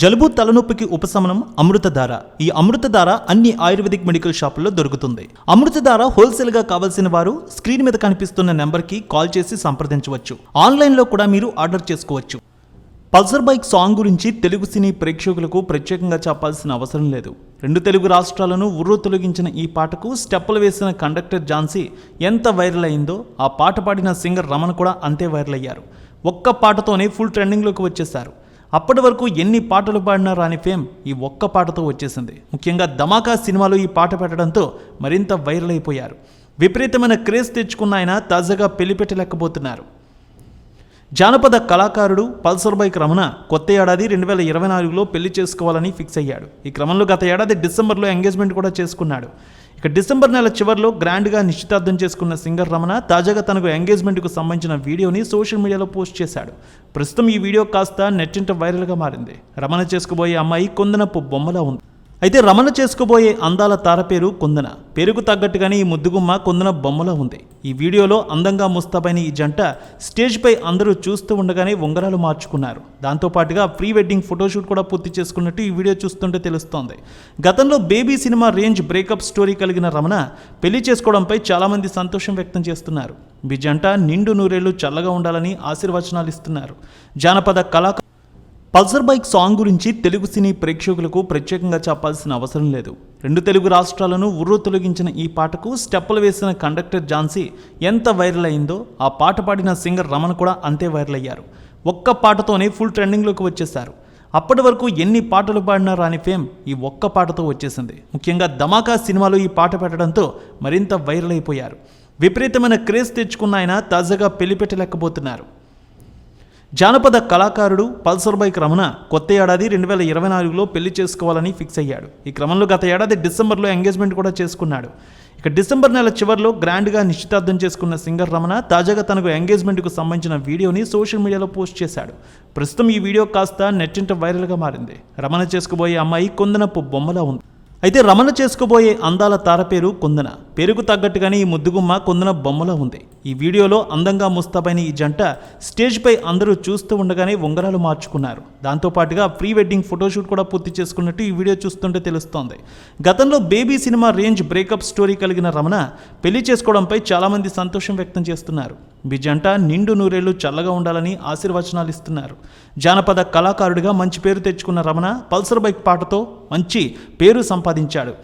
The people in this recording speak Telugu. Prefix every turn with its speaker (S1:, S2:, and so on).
S1: జలుబు తలనొప్పికి ఉపశమనం అమృతధార. ఈ అమృతధార అన్ని ఆయుర్వేదిక్ మెడికల్ షాపుల్లో దొరుకుతుంది. అమృతధార హోల్సేల్గా కావాల్సిన వారు స్క్రీన్ మీద కనిపిస్తున్న నెంబర్కి కాల్ చేసి సంప్రదించవచ్చు. ఆన్లైన్లో కూడా మీరు ఆర్డర్ చేసుకోవచ్చు. పల్సర్ బైక్ సాంగ్ గురించి తెలుగు సినీ ప్రేక్షకులకు ప్రత్యేకంగా చెప్పాల్సిన అవసరం లేదు. రెండు తెలుగు రాష్ట్రాలను ఉర్రు తొలగించిన ఈ పాటకు స్టెప్పులు వేసిన కండక్టర్ ఝాన్సీ ఎంత వైరల్ అయిందో ఆ పాట పాడిన సింగర్ రమణ కూడా అంతే వైరల్ అయ్యారు. ఒక్క పాటతోనే ఫుల్ ట్రెండింగ్లోకి వచ్చేశారు. అప్పటి వరకు ఎన్ని పాటలు పాడినా రాని ఫేమ్ ఈ ఒక్క పాటతో వచ్చేసింది. ముఖ్యంగా ధమాకా సినిమాలో ఈ పాట పెట్టడంతో మరింత వైరల్ అయిపోయారు. విపరీతమైన క్రేజ్ తెచ్చుకున్న ఆయన తాజాగా పెళ్ళి పెట్టలేకపోతున్నారు జానపద కళాకారుడు పల్సర్ బైక్ రమణ కొత్త ఏడాది రెండు వేల ఇరవై నాలుగులో పెళ్ళి చేసుకోవాలని ఫిక్స్ అయ్యాడు. ఈ క్రమంలో గత ఏడాది డిసెంబర్లో ఎంగేజ్మెంట్ కూడా చేసుకున్నాడు. ఇక డిసెంబర్ నెల చివరిలో గ్రాండ్గా నిశ్చితార్థం చేసుకున్న సింగర్ రమణ తాజాగా తనకు ఎంగేజ్మెంట్కు సంబంధించిన వీడియోని సోషల్ మీడియాలో పోస్ట్ చేశాడు. ప్రస్తుతం ఈ వీడియో కాస్త నెట్టింట వైరల్గా మారింది. రమణ చేసుకుపోయే అమ్మాయి కొందనపు బొమ్మలా ఉంది. అయితే రమణ చేసుకోబోయే అందాల తార పేరు కుందన. పేరుకు తగ్గట్టుగానే ఈ ముద్దుగుమ్మ కుందన బొమ్మలో ఉంది. ఈ వీడియోలో అందంగా ముస్తాబైన ఈ జంట స్టేజ్పై అందరూ చూస్తూ ఉండగానే ఉంగరాలు మార్చుకున్నారు. దాంతోపాటుగా ప్రీ వెడ్డింగ్ ఫోటోషూట్ కూడా పూర్తి చేసుకున్నట్టు ఈ వీడియో చూస్తుంటే తెలుస్తోంది. గతంలో Baby cinema range breakup story కలిగిన రమణ పెళ్ళి చేసుకోవడంపై చాలామంది సంతోషం వ్యక్తం చేస్తున్నారు. ఈ జంట నిండు నూరేళ్ళు చల్లగా ఉండాలని ఆశీర్వచనాలు ఇస్తున్నారు. జానపద కళాకారు పల్సర్ బైక్ సాంగ్ గురించి తెలుగు సినీ ప్రేక్షకులకు ప్రత్యేకంగా చెప్పాల్సిన అవసరం లేదు. రెండు తెలుగు రాష్ట్రాలను ఉర్రు తొలగించిన ఈ పాటకు స్టెప్పులు వేసిన కండక్టర్ ఝాన్సీ ఎంత వైరల్ అయిందో ఆ పాట పాడిన సింగర్ రమణ కూడా అంతే వైరల్ అయ్యారు. ఒక్క పాటతోనే ఫుల్ ట్రెండింగ్లోకి వచ్చేశారు. అప్పటి వరకు ఎన్ని పాటలు పాడినా రాని ఫేమ్ ఈ ఒక్క పాటతో వచ్చేసింది. ముఖ్యంగా ధమాకా సినిమాలో ఈ పాట పెట్టడంతో మరింత వైరల్ అయిపోయారు. విపరీతమైన క్రేజ్ తెచ్చుకున్న ఆయన తాజాగా పెళ్ళి పెట్టలేకపోతున్నారు. జానపద కళాకారుడు పల్సర్ బైక్ రమణ కొత్త ఏడాది రెండు వేల ఇరవై నాలుగులో పెళ్ళి చేసుకోవాలని ఫిక్స్ అయ్యాడు. ఈ క్రమంలో గత ఏడాది డిసెంబర్లో ఎంగేజ్మెంట్ కూడా చేసుకున్నాడు. ఇక డిసెంబర్ నెల చివరిలో గ్రాండ్గా నిశ్చితార్థం చేసుకున్న సింగర్ రమణ తాజాగా తనకు ఎంగేజ్మెంట్కు సంబంధించిన వీడియోని సోషల్ మీడియాలో పోస్ట్ చేశాడు. ప్రస్తుతం ఈ వీడియో కాస్త నెట్టింట వైరల్గా మారింది. రమణ చేసుకుపోయే అమ్మాయి కొందనపు బొమ్మలా ఉంది. అయితే రమణ చేసుకోబోయే అందాల తార పేరు కుందన. పేరుకు తగ్గట్టుగానే ఈ ముద్దుగుమ్మ కుందన బొమ్మలో ఉంది. ఈ వీడియోలో అందంగా ముస్తాబైన ఈ జంట స్టేజ్పై అందరూ చూస్తూ ఉండగానే ఉంగరాలు మార్చుకున్నారు. దాంతోపాటుగా ప్రీ వెడ్డింగ్ ఫోటోషూట్ కూడా పూర్తి చేసుకున్నట్టు ఈ వీడియో చూస్తుంటే తెలుస్తోంది. గతంలో Baby cinema range breakup story కలిగిన రమణ పెళ్ళి చేసుకోవడంపై చాలామంది సంతోషం వ్యక్తం చేస్తున్నారు. మీ జంట నిండు నూరేళ్ళు చల్లగా ఉండాలని ఆశీర్వచనాలు ఇస్తున్నారు. జానపద కళాకారుడిగా మంచి పేరు తెచ్చుకున్న రమణ పల్సర్ బైక్ పాటతో మంచి పేరు సంపాదించాడు.